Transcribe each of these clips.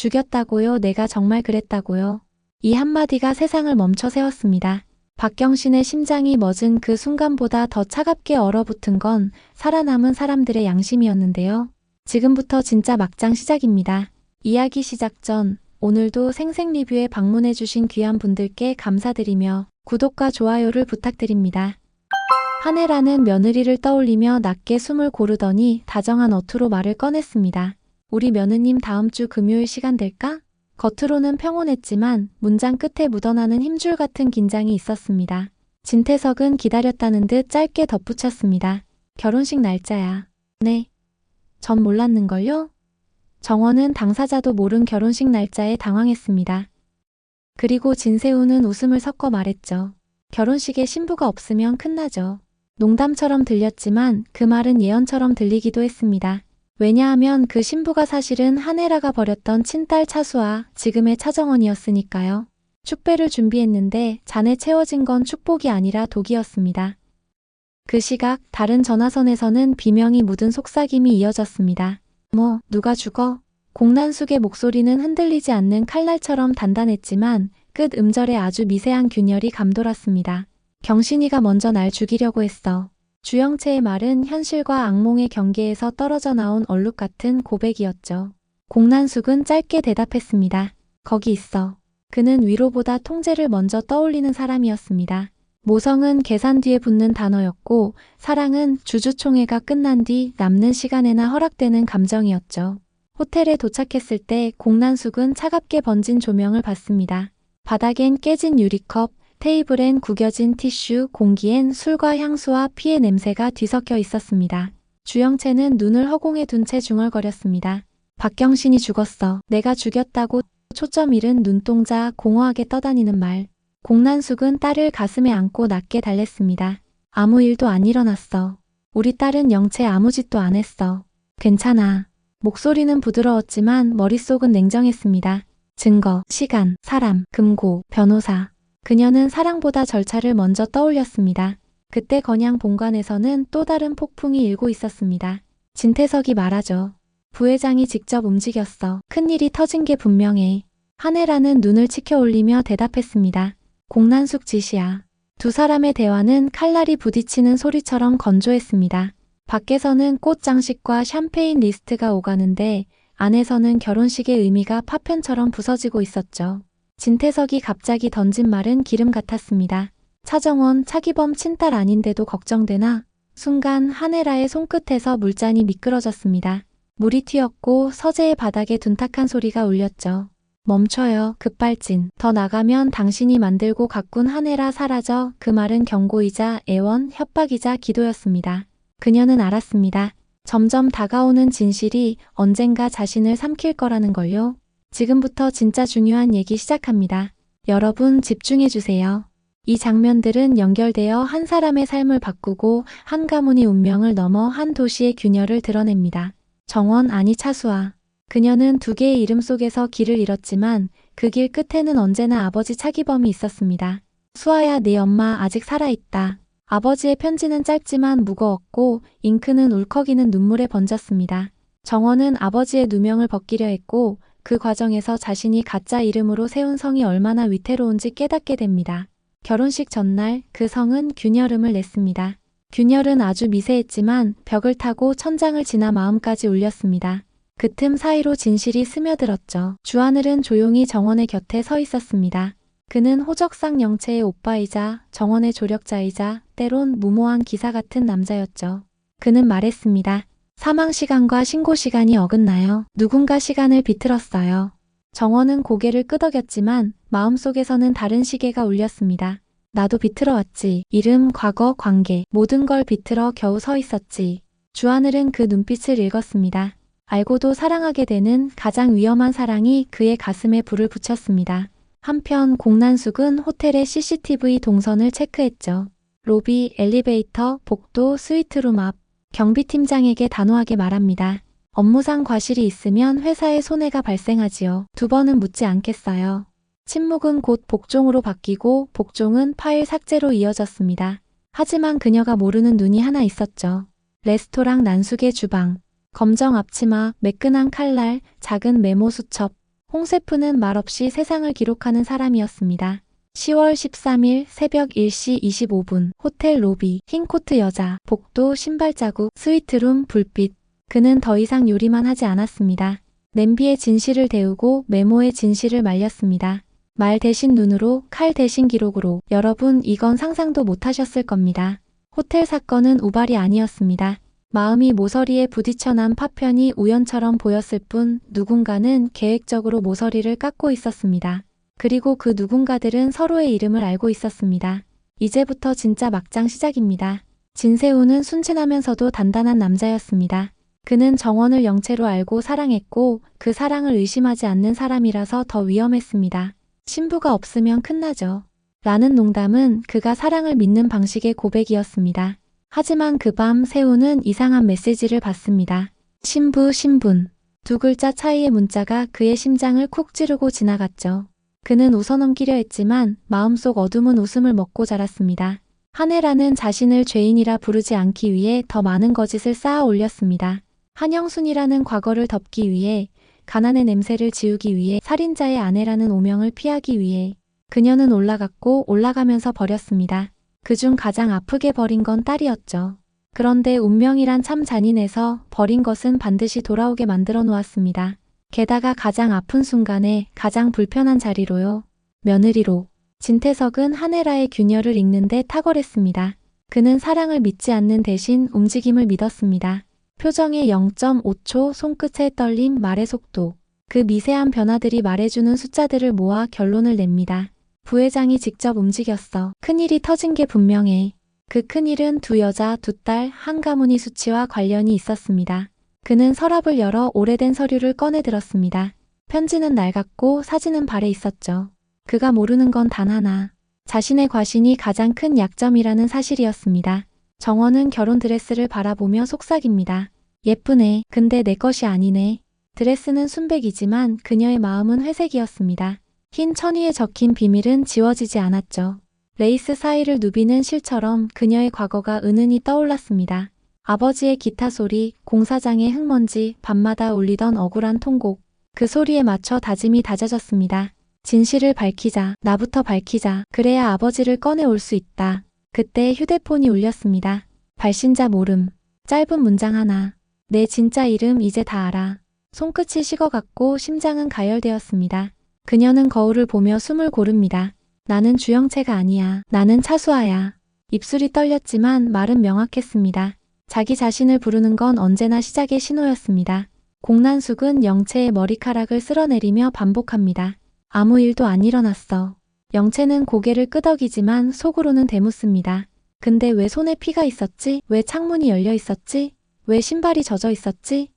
죽였다고요. 내가 정말 그랬다고요. 이 한마디가 세상을 멈춰 세웠습니다. 박경신의 심장이 멎은 그 순간보다 더 차갑게 얼어붙은 건 살아남은 사람들의 양심이었는데요. 지금부터 진짜 막장 시작입니다. 이야기 시작 전 오늘도 생생 리뷰에 방문해 주신 귀한 분들께 감사드리며 구독과 좋아요를 부탁드립니다. 한혜라는 며느리를 떠올리며 낮게 숨을 고르더니 다정한 어투로 말을 꺼냈습니다. 우리 며느님 다음 주 금요일 시간 될까? 겉으로는 평온했지만 문장 끝에 묻어나는 힘줄 같은 긴장이 있었습니다. 진태석은 기다렸다는 듯 짧게 덧붙였습니다. 결혼식 날짜야. 네. 전 몰랐는걸요? 정원은 당사자도 모른 결혼식 날짜에 당황했습니다. 그리고 진세우는 웃음을 섞어 말했죠. 결혼식에 신부가 없으면 큰나죠. 농담처럼 들렸지만 그 말은 예언처럼 들리기도 했습니다. 왜냐하면 그 신부가 사실은 한혜라가 버렸던 친딸 차수와 지금의 차정원이었으니까요. 축배를 준비했는데 잔에 채워진 건 축복이 아니라 독이었습니다. 그 시각 다른 전화선에서는 비명이 묻은 속삭임이 이어졌습니다. 뭐, 누가 죽어? 공난숙의 목소리는 흔들리지 않는 칼날처럼 단단했지만 끝 음절에 아주 미세한 균열이 감돌았습니다. 경신이가 먼저 날 죽이려고 했어. 주영채의 말은 현실과 악몽의 경계에서 떨어져 나온 얼룩 같은 고백이었죠. 공난숙은 짧게 대답했습니다. 거기 있어. 그는 위로보다 통제를 먼저 떠올리는 사람이었습니다. 모성은 계산 뒤에 붙는 단어였고 사랑은 주주총회가 끝난 뒤 남는 시간에나 허락되는 감정이었죠. 호텔에 도착했을 때 공난숙은 차갑게 번진 조명을 봤습니다. 바닥엔 깨진 유리컵, 테이블엔 구겨진 티슈, 공기엔 술과 향수와 피의 냄새가 뒤섞여 있었습니다. 주영채는 눈을 허공에 둔 채 중얼거렸습니다. 박경신이 죽었어. 내가 죽였다고 초점 잃은 눈동자 공허하게 떠다니는 말. 공난숙은 딸을 가슴에 안고 낮게 달랬습니다. 아무 일도 안 일어났어. 우리 딸은 영채 아무 짓도 안 했어. 괜찮아. 목소리는 부드러웠지만 머릿속은 냉정했습니다. 증거, 시간, 사람, 금고, 변호사. 그녀는 사랑보다 절차를 먼저 떠올렸습니다. 그때 건양 본관에서는 또 다른 폭풍이 일고 있었습니다. 진태석이 말하죠. 부회장이 직접 움직였어. 큰일이 터진 게 분명해. 한혜라는 눈을 치켜 올리며 대답했습니다. 공난숙 짓이야. 두 사람의 대화는 칼날이 부딪히는 소리처럼 건조했습니다. 밖에서는 꽃 장식과 샴페인 리스트가 오가는데 안에서는 결혼식의 의미가 파편처럼 부서지고 있었죠. 진태석이 갑자기 던진 말은 기름 같았습니다. 차정원, 차기범 친딸 아닌데도 걱정되나? 순간 하네라의 손끝에서 물잔이 미끄러졌습니다. 물이 튀었고 서재의 바닥에 둔탁한 소리가 울렸죠. 멈춰요, 급발진. 더 나가면 당신이 만들고 가꾼 하네라 사라져 그 말은 경고이자 애원, 협박이자 기도였습니다. 그녀는 알았습니다. 점점 다가오는 진실이 언젠가 자신을 삼킬 거라는 걸요. 지금부터 진짜 중요한 얘기 시작합니다. 여러분 집중해 주세요. 이 장면들은 연결되어 한 사람의 삶을 바꾸고 한 가문의 운명을 넘어 한 도시의 균열을 드러냅니다. 정원 아니 차수아. 그녀는 두 개의 이름 속에서 길을 잃었지만 그 길 끝에는 언제나 아버지 차기범이 있었습니다. 수아야 내 엄마 아직 살아있다. 아버지의 편지는 짧지만 무거웠고 잉크는 울컥이는 눈물에 번졌습니다. 정원은 아버지의 누명을 벗기려 했고 그 과정에서 자신이 가짜 이름으로 세운 성이 얼마나 위태로운지 깨닫게 됩니다. 결혼식 전날 그 성은 균열음을 냈습니다. 균열은 아주 미세했지만 벽을 타고 천장을 지나 마음까지 울렸습니다. 그 틈 사이로 진실이 스며들었죠. 주하늘은 조용히 정원의 곁에 서 있었습니다. 그는 호적상 영채의 오빠이자 정원의 조력자이자 때론 무모한 기사 같은 남자였죠. 그는 말했습니다. 사망 시간과 신고 시간이 어긋나요. 누군가 시간을 비틀었어요. 정원은 고개를 끄덕였지만 마음속에서는 다른 시계가 울렸습니다. 나도 비틀어 왔지. 이름, 과거, 관계, 모든 걸 비틀어 겨우 서 있었지. 주하늘은 그 눈빛을 읽었습니다. 알고도 사랑하게 되는 가장 위험한 사랑이 그의 가슴에 불을 붙였습니다. 한편 공난숙은 호텔의 CCTV 동선을 체크했죠. 로비, 엘리베이터, 복도, 스위트룸 앞, 경비팀장에게 단호하게 말합니다. 업무상 과실이 있으면 회사에 손해가 발생하지요. 두 번은 묻지 않겠어요. 침묵은 곧 복종으로 바뀌고 복종은 파일 삭제로 이어졌습니다. 하지만 그녀가 모르는 눈이 하나 있었죠. 레스토랑 난숙의 주방. 검정 앞치마, 매끈한 칼날, 작은 메모 수첩. 홍세프는 말없이 세상을 기록하는 사람이었습니다. 10월 13일 새벽 1시 25분 호텔 로비 흰 코트 여자 복도 신발 자국 스위트룸 불빛 그는 더 이상 요리만 하지 않았습니다. 냄비에 진실을 데우고 메모에 진실을 말렸습니다. 말 대신 눈으로 칼 대신 기록으로 여러분 이건 상상도 못하셨을 겁니다. 호텔 사건은 우발이 아니었습니다. 마음이 모서리에 부딪혀 난 파편이 우연처럼 보였을 뿐 누군가는 계획적으로 모서리를 깎고 있었습니다. 그리고 그 누군가들은 서로의 이름을 알고 있었습니다. 이제부터 진짜 막장 시작입니다. 진세우는 순진하면서도 단단한 남자였습니다. 그는 정원을 영체로 알고 사랑했고 그 사랑을 의심하지 않는 사람이라서 더 위험했습니다. 신부가 없으면 끝나죠. 라는 농담은 그가 사랑을 믿는 방식의 고백이었습니다. 하지만 그 밤 세우는 이상한 메시지를 받습니다. 신부, 신분. 두 글자 차이의 문자가 그의 심장을 쿡 찌르고 지나갔죠. 그는 웃어넘기려 했지만 마음속 어둠은 웃음을 먹고 자랐습니다. 한혜라는 자신을 죄인이라 부르지 않기 위해 더 많은 거짓을 쌓아 올렸습니다. 한영순이라는 과거를 덮기 위해 가난의 냄새를 지우기 위해 살인자의 아내라는 오명을 피하기 위해 그녀는 올라갔고 올라가면서 버렸습니다. 그중 가장 아프게 버린 건 딸이었죠. 그런데 운명이란 참 잔인해서 버린 것은 반드시 돌아오게 만들어 놓았습니다. 게다가 가장 아픈 순간에 가장 불편한 자리로요. 며느리로. 진태석은 한혜라의 균열을 읽는데 탁월했습니다. 그는 사랑을 믿지 않는 대신 움직임을 믿었습니다. 표정의 0.5초 손끝의 떨림 말의 속도. 그 미세한 변화들이 말해주는 숫자들을 모아 결론을 냅니다. 부회장이 직접 움직였어. 큰일이 터진 게 분명해. 그 큰일은 두 여자, 두 딸, 한 가문이 수치와 관련이 있었습니다. 그는 서랍을 열어 오래된 서류를 꺼내 들었습니다. 편지는 낡았고 사진은 발에 있었죠. 그가 모르는 건 단 하나. 자신의 과신이 가장 큰 약점이라는 사실이었습니다. 정원은 결혼 드레스를 바라보며 속삭입니다. 예쁘네. 근데 내 것이 아니네. 드레스는 순백이지만 그녀의 마음은 회색이었습니다. 흰 천위에 적힌 비밀은 지워지지 않았죠. 레이스 사이를 누비는 실처럼 그녀의 과거가 은은히 떠올랐습니다. 아버지의 기타 소리, 공사장의 흙먼지, 밤마다 울리던 억울한 통곡. 그 소리에 맞춰 다짐이 다져졌습니다. 진실을 밝히자, 나부터 밝히자, 그래야 아버지를 꺼내올 수 있다. 그때 휴대폰이 울렸습니다. 발신자 모름. 짧은 문장 하나. 내 진짜 이름 이제 다 알아. 손끝이 식어갔고 심장은 가열되었습니다. 그녀는 거울을 보며 숨을 고릅니다. 나는 주영채가 아니야. 나는 차수아야. 입술이 떨렸지만 말은 명확했습니다. 자기 자신을 부르는 건 언제나 시작의 신호였습니다. 공난숙은 영채의 머리카락을 쓸어내리며 반복합니다. 아무 일도 안 일어났어. 영채는 고개를 끄덕이지만 속으로는 대묻습니다. 근데 왜 손에 피가 있었지? 왜 창문이 열려 있었지? 왜 신발이 젖어 있었지?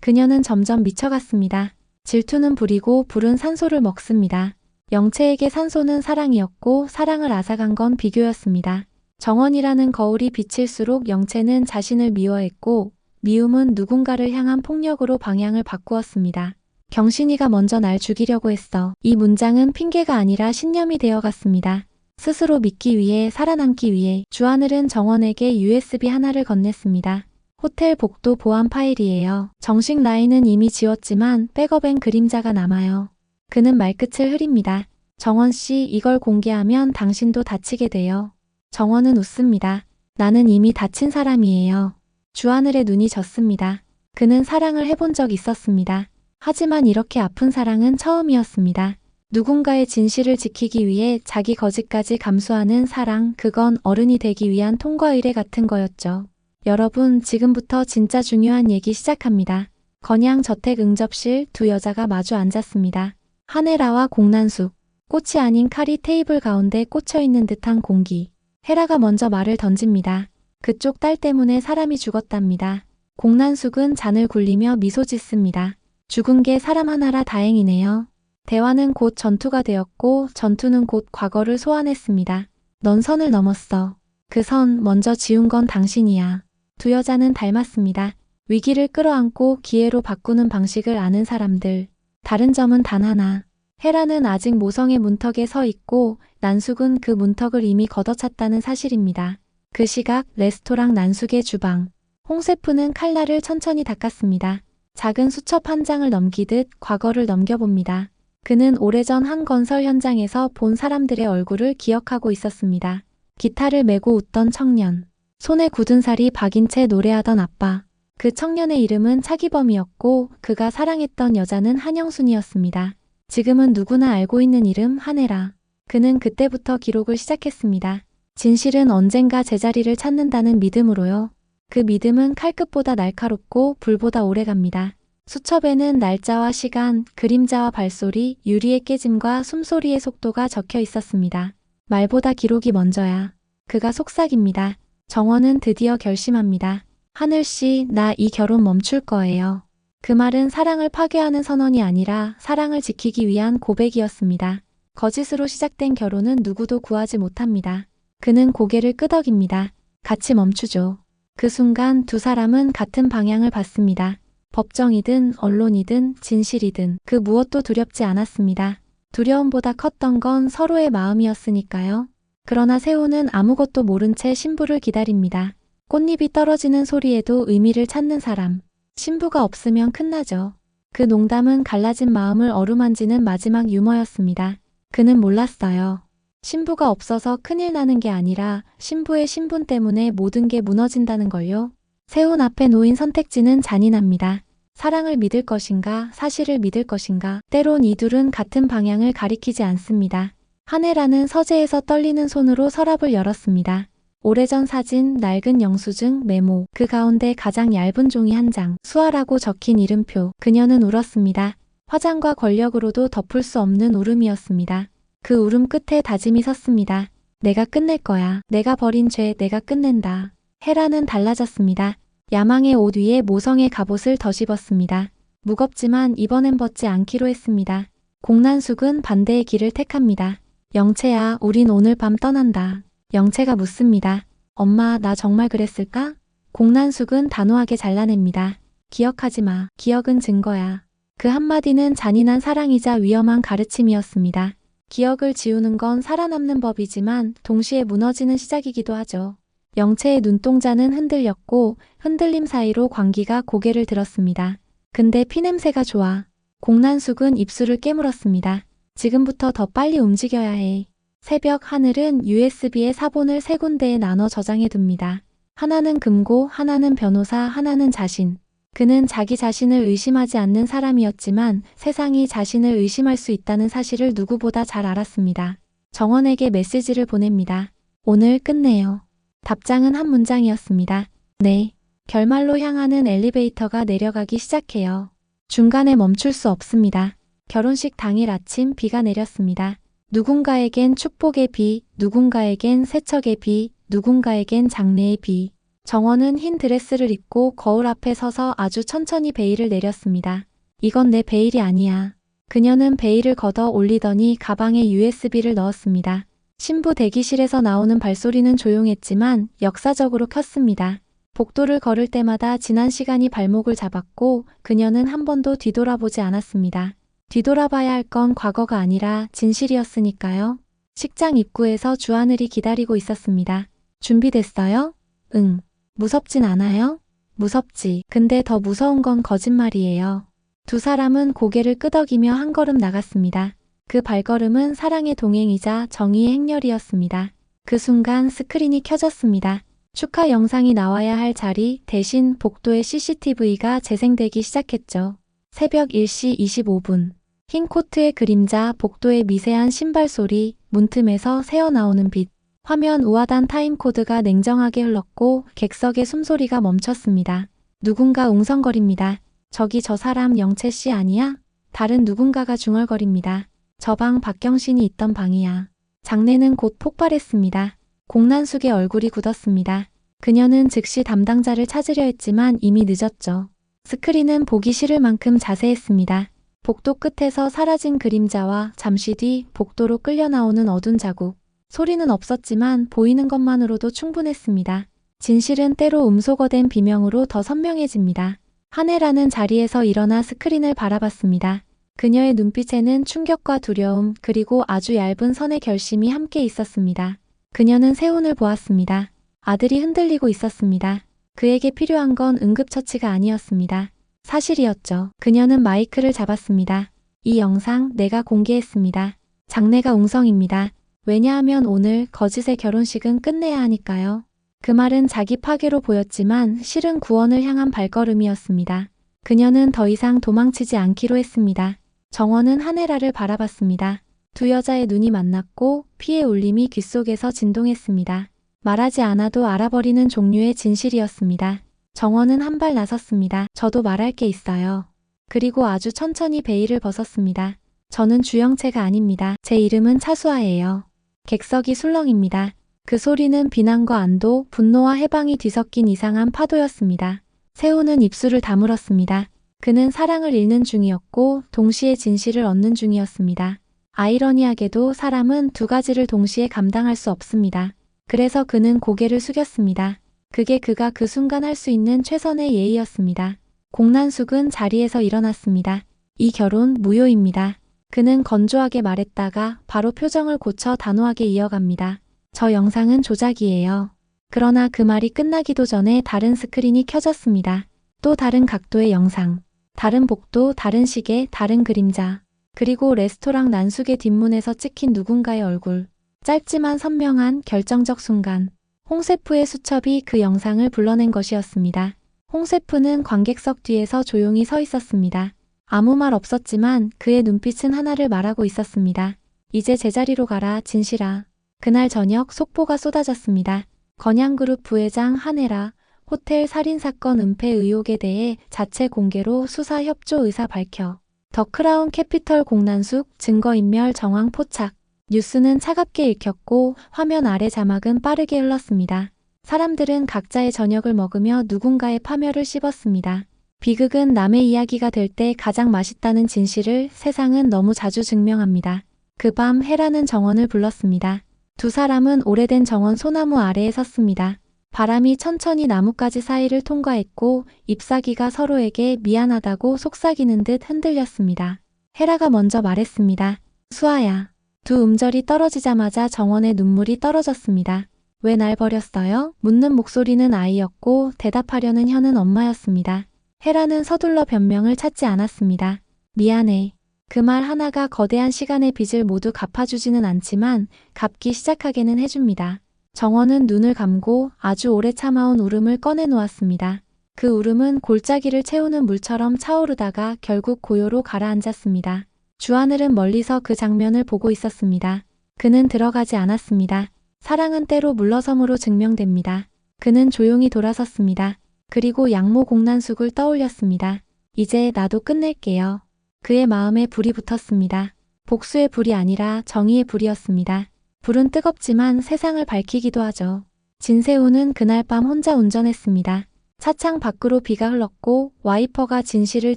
그녀는 점점 미쳐갔습니다. 질투는 불이고 불은 산소를 먹습니다. 영채에게 산소는 사랑이었고 사랑을 앗아간 건 비교였습니다. 정원이라는 거울이 비칠수록 영채는 자신을 미워했고 미움은 누군가를 향한 폭력으로 방향을 바꾸었습니다. 경신이가 먼저 날 죽이려고 했어. 이 문장은 핑계가 아니라 신념이 되어갔습니다. 스스로 믿기 위해 살아남기 위해 주하늘은 정원에게 USB 하나를 건넸습니다. 호텔 복도 보안 파일이에요. 정식 라인은 이미 지웠지만 백업엔 그림자가 남아요. 그는 말끝을 흐립니다. 정원 씨, 이걸 공개하면 당신도 다치게 돼요. 정원은 웃습니다. 나는 이미 다친 사람이에요. 주하늘의 눈이 졌습니다. 그는 사랑을 해본 적 있었습니다. 하지만 이렇게 아픈 사랑은 처음이었습니다. 누군가의 진실을 지키기 위해 자기 거짓까지 감수하는 사랑, 그건 어른이 되기 위한 통과 의례 같은 거였죠. 여러분, 지금부터 진짜 중요한 얘기 시작합니다. 건양 저택 응접실 두 여자가 마주 앉았습니다. 한혜라와 공난숙. 꽃이 아닌 칼이 테이블 가운데 꽂혀 있는 듯한 공기. 헤라가 먼저 말을 던집니다. 그쪽 딸 때문에 사람이 죽었답니다. 공난숙은 잔을 굴리며 미소 짓습니다. 죽은 게 사람 하나라 다행이네요. 대화는 곧 전투가 되었고 전투는 곧 과거를 소환했습니다. 넌 선을 넘었어. 그 선 먼저 지운 건 당신이야. 두 여자는 닮았습니다. 위기를 끌어안고 기회로 바꾸는 방식을 아는 사람들. 다른 점은 단 하나. 헤라는 아직 모성의 문턱에 서 있고 난숙은 그 문턱을 이미 걷어찼다는 사실입니다. 그 시각 레스토랑 난숙의 주방. 홍세프는 칼날을 천천히 닦았습니다. 작은 수첩 한 장을 넘기듯 과거를 넘겨봅니다. 그는 오래전 한 건설 현장에서 본 사람들의 얼굴을 기억하고 있었습니다. 기타를 메고 웃던 청년, 손에 굳은 살이 박인 채 노래하던 아빠. 그 청년의 이름은 차기범이었고 그가 사랑했던 여자는 한영순이었습니다. 지금은 누구나 알고 있는 이름 한혜라. 그는 그때부터 기록을 시작했습니다. 진실은 언젠가 제자리를 찾는다는 믿음으로요. 그 믿음은 칼끝보다 날카롭고 불보다 오래갑니다. 수첩에는 날짜와 시간, 그림자와 발소리, 유리의 깨짐과 숨소리의 속도가 적혀 있었습니다. 말보다 기록이 먼저야. 그가 속삭입니다. 정원은 드디어 결심합니다. 하늘씨, 나 이 결혼 멈출 거예요. 그 말은 사랑을 파괴하는 선언이 아니라 사랑을 지키기 위한 고백이었습니다. 거짓으로 시작된 결혼은 누구도 구하지 못합니다. 그는 고개를 끄덕입니다. 같이 멈추죠. 그 순간 두 사람은 같은 방향을 봤습니다. 법정이든 언론이든 진실이든 그 무엇도 두렵지 않았습니다. 두려움보다 컸던 건 서로의 마음이었으니까요. 그러나 세호는 아무것도 모른 채 신부를 기다립니다. 꽃잎이 떨어지는 소리에도 의미를 찾는 사람. 신부가 없으면 끝나죠. 그 농담은 갈라진 마음을 어루만지는 마지막 유머였습니다. 그는 몰랐어요. 신부가 없어서 큰일 나는 게 아니라 신부의 신분 때문에 모든 게 무너진다는 걸요. 세훈 앞에 놓인 선택지는 잔인합니다. 사랑을 믿을 것인가, 사실을 믿을 것인가, 때론 이 둘은 같은 방향을 가리키지 않습니다. 한혜라는 서재에서 떨리는 손으로 서랍을 열었습니다. 오래전 사진, 낡은 영수증, 메모, 그 가운데 가장 얇은 종이 한 장, 수아라고 적힌 이름표. 그녀는 울었습니다. 화장과 권력으로도 덮을 수 없는 울음이었습니다. 그 울음 끝에 다짐이 섰습니다. 내가 끝낼 거야. 내가 벌인 죄 내가 끝낸다. 헤라는 달라졌습니다. 야망의 옷 위에 모성의 갑옷을 덧입었습니다. 무겁지만 이번엔 벗지 않기로 했습니다. 공난숙은 반대의 길을 택합니다. 영채야, 우린 오늘 밤 떠난다. 영채가 묻습니다. 엄마, 나 정말 그랬을까? 공난숙은 단호하게 잘라냅니다. 기억하지 마. 기억은 증거야. 그 한마디는 잔인한 사랑이자 위험한 가르침이었습니다. 기억을 지우는 건 살아남는 법이지만 동시에 무너지는 시작이기도 하죠. 영채의 눈동자는 흔들렸고 흔들림 사이로 광기가 고개를 들었습니다. 근데 피냄새가 좋아. 공난숙은 입술을 깨물었습니다. 지금부터 더 빨리 움직여야 해. 새벽 하늘은 USB의 사본을 세 군데에 나눠 저장해 둡니다. 하나는 금고, 하나는 변호사, 하나는 자신. 그는 자기 자신을 의심하지 않는 사람이었지만 세상이 자신을 의심할 수 있다는 사실을 누구보다 잘 알았습니다. 정원에게 메시지를 보냅니다. 오늘 끝내요. 답장은 한 문장이었습니다. 네. 결말로 향하는 엘리베이터가 내려가기 시작해요. 중간에 멈출 수 없습니다. 결혼식 당일 아침 비가 내렸습니다. 누군가에겐 축복의 비, 누군가에겐 세척의 비, 누군가에겐 장례의 비. 정원은 흰 드레스를 입고 거울 앞에 서서 아주 천천히 베일을 내렸습니다. 이건 내 베일이 아니야. 그녀는 베일을 걷어 올리더니 가방에 USB를 넣었습니다. 신부 대기실에서 나오는 발소리는 조용했지만 역사적으로 컸습니다. 복도를 걸을 때마다 지난 시간이 발목을 잡았고 그녀는 한 번도 뒤돌아보지 않았습니다. 뒤돌아봐야 할 건 과거가 아니라 진실이었으니까요. 식장 입구에서 주하늘이 기다리고 있었습니다. 준비됐어요? 응. 무섭진 않아요? 무섭지. 근데 더 무서운 건 거짓말이에요. 두 사람은 고개를 끄덕이며 한 걸음 나갔습니다. 그 발걸음은 사랑의 동행이자 정의의 행렬이었습니다. 그 순간 스크린이 켜졌습니다. 축하 영상이 나와야 할 자리 대신 복도의 CCTV가 재생되기 시작했죠. 새벽 1시 25분. 흰 코트의 그림자, 복도의 미세한 신발 소리, 문틈에서 새어나오는 빛. 화면 우아단 타임코드가 냉정하게 흘렀고 객석의 숨소리가 멈췄습니다. 누군가 웅성거립니다. 저기 저 사람 영채 씨 아니야? 다른 누군가가 중얼거립니다. 저 방 박경신이 있던 방이야. 장례는 곧 폭발했습니다. 공난숙의 얼굴이 굳었습니다. 그녀는 즉시 담당자를 찾으려 했지만 이미 늦었죠. 스크린은 보기 싫을 만큼 자세했습니다. 복도 끝에서 사라진 그림자와 잠시 뒤 복도로 끌려 나오는 어두운 자국. 소리는 없었지만 보이는 것만으로도 충분했습니다. 진실은 때로 음소거된 비명으로 더 선명해집니다. 한혜라는 자리에서 일어나 스크린을 바라봤습니다. 그녀의 눈빛에는 충격과 두려움 그리고 아주 얇은 선의 결심이 함께 있었습니다. 그녀는 세훈을 보았습니다. 아들이 흔들리고 있었습니다. 그에게 필요한 건 응급처치가 아니었습니다. 사실이었죠. 그녀는 마이크를 잡았습니다. 이 영상 내가 공개했습니다. 장래가 웅성입니다. 왜냐하면 오늘 거짓의 결혼식은 끝내야 하니까요. 그 말은 자기 파괴로 보였지만 실은 구원을 향한 발걸음이었습니다. 그녀는 더 이상 도망치지 않기로 했습니다. 정원은 하네라를 바라봤습니다. 두 여자의 눈이 만났고 피의 울림이 귓속에서 진동했습니다. 말하지 않아도 알아버리는 종류의 진실이었습니다. 정원은 한 발 나섰습니다. 저도 말할 게 있어요. 그리고 아주 천천히 베일을 벗었습니다. 저는 주영채가 아닙니다. 제 이름은 차수아예요. 객석이 술렁입니다. 그 소리는 비난과 안도, 분노와 해방이 뒤섞인 이상한 파도였습니다. 세호는 입술을 다물었습니다. 그는 사랑을 잃는 중이었고 동시에 진실을 얻는 중이었습니다. 아이러니하게도 사람은 두 가지를 동시에 감당할 수 없습니다. 그래서 그는 고개를 숙였습니다. 그게 그가 그 순간 할 수 있는 최선의 예의였습니다. 공난숙은 자리에서 일어났습니다. 이 결혼 무효입니다. 그는 건조하게 말했다가 바로 표정을 고쳐 단호하게 이어갑니다. 저 영상은 조작이에요. 그러나 그 말이 끝나기도 전에 다른 스크린이 켜졌습니다. 또 다른 각도의 영상, 다른 복도, 다른 시계, 다른 그림자, 그리고 레스토랑 난숙의 뒷문에서 찍힌 누군가의 얼굴. 짧지만 선명한 결정적 순간. 홍세프의 수첩이 그 영상을 불러낸 것이었습니다. 홍세프는 관객석 뒤에서 조용히 서 있었습니다. 아무 말 없었지만 그의 눈빛은 하나를 말하고 있었습니다. 이제 제자리로 가라, 진실아. 그날 저녁 속보가 쏟아졌습니다. 건양그룹 부회장 한혜라, 호텔 살인사건 은폐 의혹에 대해 자체 공개로 수사 협조 의사 밝혀. 더 크라운 캐피털 공난숙 증거인멸 정황 포착. 뉴스는 차갑게 읽혔고 화면 아래 자막은 빠르게 흘렀습니다. 사람들은 각자의 저녁을 먹으며 누군가의 파멸을 씹었습니다. 비극은 남의 이야기가 될 때 가장 맛있다는 진실을 세상은 너무 자주 증명합니다. 그 밤 헤라는 정원을 불렀습니다. 두 사람은 오래된 정원 소나무 아래에 섰습니다. 바람이 천천히 나뭇가지 사이를 통과했고 잎사귀가 서로에게 미안하다고 속삭이는 듯 흔들렸습니다. 헤라가 먼저 말했습니다. 수아야. 두 음절이 떨어지자마자 정원의 눈물이 떨어졌습니다. 왜 날 버렸어요? 묻는 목소리는 아이였고 대답하려는 혀는 엄마였습니다. 헤라는 서둘러 변명을 찾지 않았습니다. 미안해. 그 말 하나가 거대한 시간의 빚을 모두 갚아주지는 않지만 갚기 시작하게는 해줍니다. 정원은 눈을 감고 아주 오래 참아온 울음을 꺼내놓았습니다. 그 울음은 골짜기를 채우는 물처럼 차오르다가 결국 고요로 가라앉았습니다. 주하늘은 멀리서 그 장면을 보고 있었습니다. 그는 들어가지 않았습니다. 사랑은 때로 물러섬으로 증명됩니다. 그는 조용히 돌아섰습니다. 그리고 양모 공난숙을 떠올렸습니다. 이제 나도 끝낼게요. 그의 마음에 불이 붙었습니다. 복수의 불이 아니라 정의의 불이었습니다. 불은 뜨겁지만 세상을 밝히기도 하죠. 진세우는 그날 밤 혼자 운전했습니다. 차창 밖으로 비가 흘렀고 와이퍼가 진실을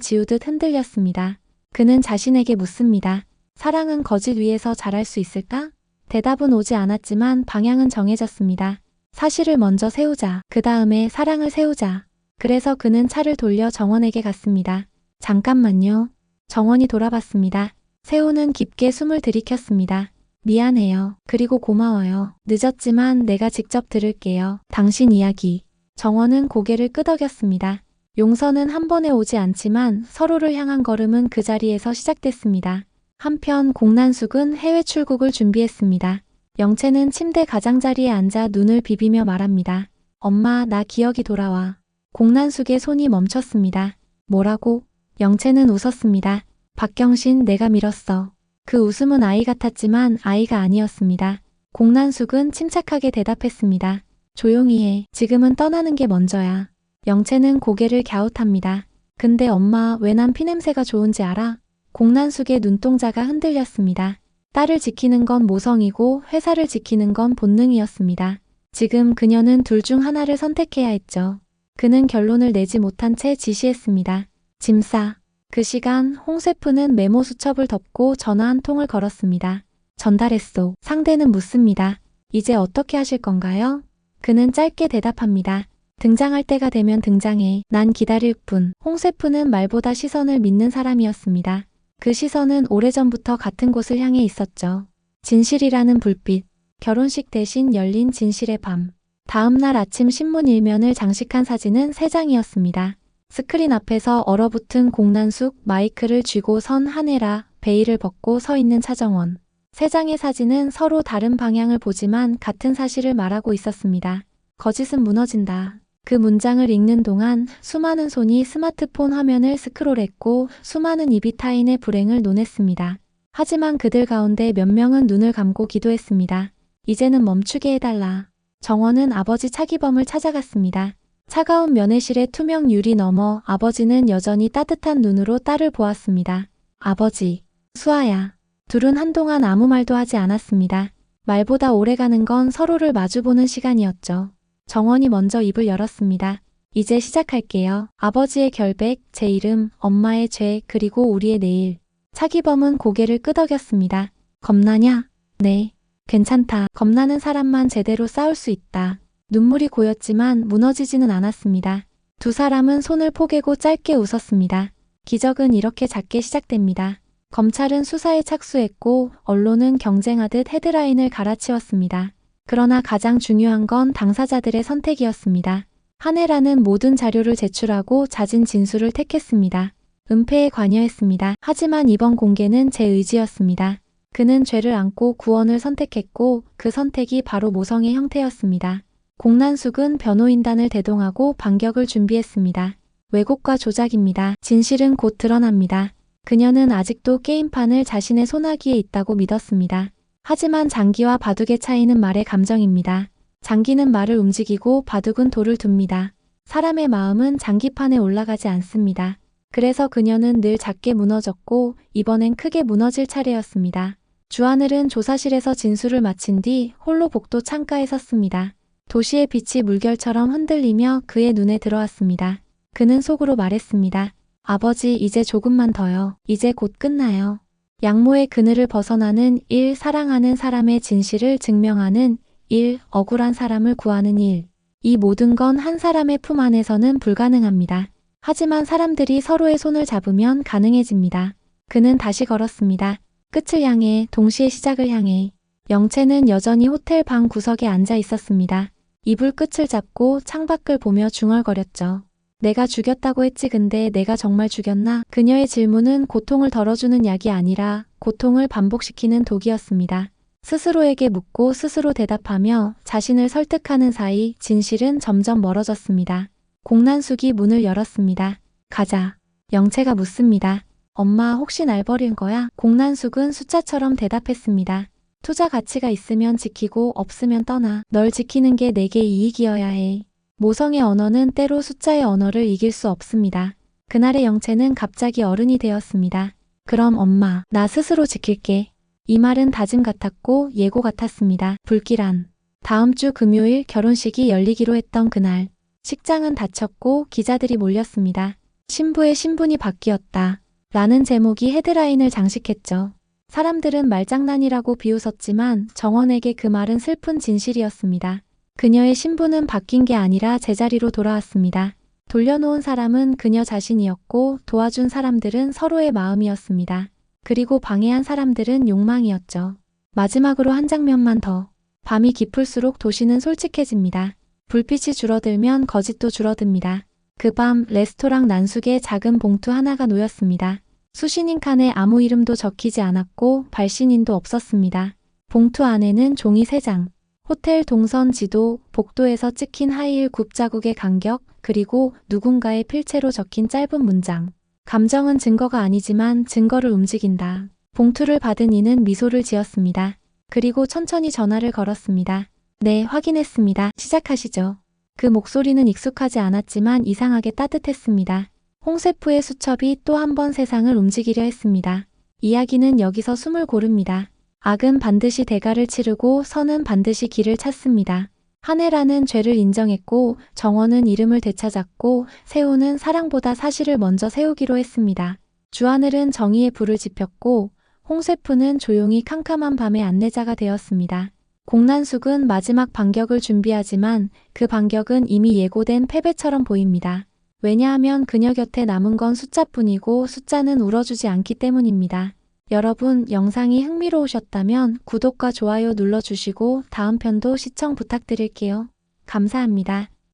지우듯 흔들렸습니다. 그는 자신에게 묻습니다. 사랑은 거짓 위에서 자랄 수 있을까? 대답은 오지 않았지만 방향은 정해졌습니다. 사실을 먼저 세우자. 그 다음에 사랑을 세우자. 그래서 그는 차를 돌려 정원에게 갔습니다. 잠깐만요. 정원이 돌아봤습니다. 세우는 깊게 숨을 들이켰습니다. 미안해요. 그리고 고마워요. 늦었지만 내가 직접 들을게요. 당신 이야기. 정원은 고개를 끄덕였습니다. 용서는 한 번에 오지 않지만 서로를 향한 걸음은 그 자리에서 시작됐습니다. 한편 공난숙은 해외 출국을 준비했습니다. 영채는 침대 가장자리에 앉아 눈을 비비며 말합니다. 엄마, 나 기억이 돌아와. 공난숙의 손이 멈췄습니다. 뭐라고? 영채는 웃었습니다. 박경신, 내가 밀었어. 그 웃음은 아이 같았지만 아이가 아니었습니다. 공난숙은 침착하게 대답했습니다. 조용히 해. 지금은 떠나는 게 먼저야. 영채는 고개를 갸웃합니다. 근데 엄마 왜 난 피냄새가 좋은지 알아? 공난숙의 눈동자가 흔들렸습니다. 딸을 지키는 건 모성이고 회사를 지키는 건 본능이었습니다. 지금 그녀는 둘 중 하나를 선택해야 했죠. 그는 결론을 내지 못한 채 지시했습니다. 짐 싸. 그 시간 홍세프는 메모 수첩을 덮고 전화 한 통을 걸었습니다. 전달했소. 상대는 묻습니다. 이제 어떻게 하실 건가요? 그는 짧게 대답합니다. 등장할 때가 되면 등장해. 난 기다릴 뿐. 홍세프는 말보다 시선을 믿는 사람이었습니다. 그 시선은 오래전부터 같은 곳을 향해 있었죠. 진실이라는 불빛. 결혼식 대신 열린 진실의 밤. 다음 날 아침 신문 일면을 장식한 사진은 세 장이었습니다. 스크린 앞에서 얼어붙은 공난숙 마이크를 쥐고 선 한혜라 베일을 벗고 서 있는 차정원. 세 장의 사진은 서로 다른 방향을 보지만 같은 사실을 말하고 있었습니다. 거짓은 무너진다. 그 문장을 읽는 동안 수많은 손이 스마트폰 화면을 스크롤했고 수많은 입이 타인의 불행을 논했습니다. 하지만 그들 가운데 몇 명은 눈을 감고 기도했습니다. 이제는 멈추게 해달라. 정원은 아버지 차기범을 찾아갔습니다. 차가운 면회실의 투명 유리 너머 아버지는 여전히 따뜻한 눈으로 딸을 보았습니다. 아버지, 수아야. 둘은 한동안 아무 말도 하지 않았습니다. 말보다 오래가는 건 서로를 마주보는 시간이었죠. 정원이 먼저 입을 열었습니다. 이제 시작할게요. 아버지의 결백, 제 이름, 엄마의 죄, 그리고 우리의 내일. 차기범은 고개를 끄덕였습니다. 겁나냐? 네. 괜찮다. 겁나는 사람만 제대로 싸울 수 있다. 눈물이 고였지만 무너지지는 않았습니다. 두 사람은 손을 포개고 짧게 웃었습니다. 기적은 이렇게 작게 시작됩니다. 검찰은 수사에 착수했고 언론은 경쟁하듯 헤드라인을 갈아치웠습니다. 그러나 가장 중요한 건 당사자들의 선택이었습니다. 한혜라는 모든 자료를 제출하고 잦은 진술을 택했습니다. 은폐에 관여했습니다. 하지만 이번 공개는 제 의지였습니다. 그는 죄를 안고 구원을 선택했고 그 선택이 바로 모성의 형태였습니다. 공난숙은 변호인단을 대동하고 반격을 준비했습니다. 왜곡과 조작입니다. 진실은 곧 드러납니다. 그녀는 아직도 게임판을 자신의 소나기에 있다고 믿었습니다. 하지만 장기와 바둑의 차이는 말의 감정입니다. 장기는 말을 움직이고 바둑은 돌을 둡니다. 사람의 마음은 장기판에 올라가지 않습니다. 그래서 그녀는 늘 작게 무너졌고 이번엔 크게 무너질 차례였습니다. 주하늘은 조사실에서 진술을 마친 뒤 홀로 복도 창가에 섰습니다. 도시의 빛이 물결처럼 흔들리며 그의 눈에 들어왔습니다. 그는 속으로 말했습니다. 아버지, 이제 조금만 더요. 이제 곧 끝나요. 양모의 그늘을 벗어나는 일, 사랑하는 사람의 진실을 증명하는 일, 억울한 사람을 구하는 일. 이 모든 건 한 사람의 품 안에서는 불가능합니다. 하지만 사람들이 서로의 손을 잡으면 가능해집니다. 그는 다시 걸었습니다. 끝을 향해, 동시에 시작을 향해. 영채는 여전히 호텔 방 구석에 앉아 있었습니다. 이불 끝을 잡고 창밖을 보며 중얼거렸죠. 내가 죽였다고 했지 근데 내가 정말 죽였나? 그녀의 질문은 고통을 덜어주는 약이 아니라 고통을 반복시키는 독이었습니다. 스스로에게 묻고 스스로 대답하며 자신을 설득하는 사이 진실은 점점 멀어졌습니다. 공난숙이 문을 열었습니다. 가자. 영채가 묻습니다. 엄마 혹시 날 버린 거야? 공난숙은 숫자처럼 대답했습니다. 투자 가치가 있으면 지키고 없으면 떠나. 널 지키는 게 내게 이익이어야 해. 모성의 언어는 때로 숫자의 언어를 이길 수 없습니다. 그날의 영채는 갑자기 어른이 되었습니다. 그럼 엄마, 나 스스로 지킬게. 이 말은 다짐 같았고 예고 같았습니다. 불길한. 다음 주 금요일 결혼식이 열리기로 했던 그날. 식장은 닫혔고 기자들이 몰렸습니다. 신부의 신분이 바뀌었다. 라는 제목이 헤드라인을 장식했죠. 사람들은 말장난이라고 비웃었지만 정원에게 그 말은 슬픈 진실이었습니다. 그녀의 신분은 바뀐 게 아니라 제자리로 돌아왔습니다. 돌려놓은 사람은 그녀 자신이었고 도와준 사람들은 서로의 마음이었습니다. 그리고 방해한 사람들은 욕망이었죠. 마지막으로 한 장면만 더. 밤이 깊을수록 도시는 솔직해집니다. 불빛이 줄어들면 거짓도 줄어듭니다. 그 밤 레스토랑 난숙에 작은 봉투 하나가 놓였습니다. 수신인 칸에 아무 이름도 적히지 않았고 발신인도 없었습니다. 봉투 안에는 종이 3장, 호텔 동선 지도, 복도에서 찍힌 하이힐 굽자국의 간격, 그리고 누군가의 필체로 적힌 짧은 문장. 감정은 증거가 아니지만 증거를 움직인다. 봉투를 받은 이는 미소를 지었습니다. 그리고 천천히 전화를 걸었습니다. 네, 확인했습니다. 시작하시죠. 그 목소리는 익숙하지 않았지만 이상하게 따뜻했습니다. 홍세프의 수첩이 또 한 번 세상을 움직이려 했습니다. 이야기는 여기서 숨을 고릅니다. 악은 반드시 대가를 치르고 선은 반드시 길을 찾습니다. 한혜라는 죄를 인정했고 정원은 이름을 되찾았고 세우는 사랑보다 사실을 먼저 세우기로 했습니다. 주하늘은 정의의 불을 지폈고 홍세프는 조용히 캄캄한 밤의 안내자가 되었습니다. 공난숙은 마지막 반격을 준비하지만 그 반격은 이미 예고된 패배처럼 보입니다. 왜냐하면 그녀 곁에 남은 건 숫자뿐이고 숫자는 울어주지 않기 때문입니다. 여러분 영상이 흥미로우셨다면 구독과 좋아요 눌러주시고 다음 편도 시청 부탁드릴게요. 감사합니다.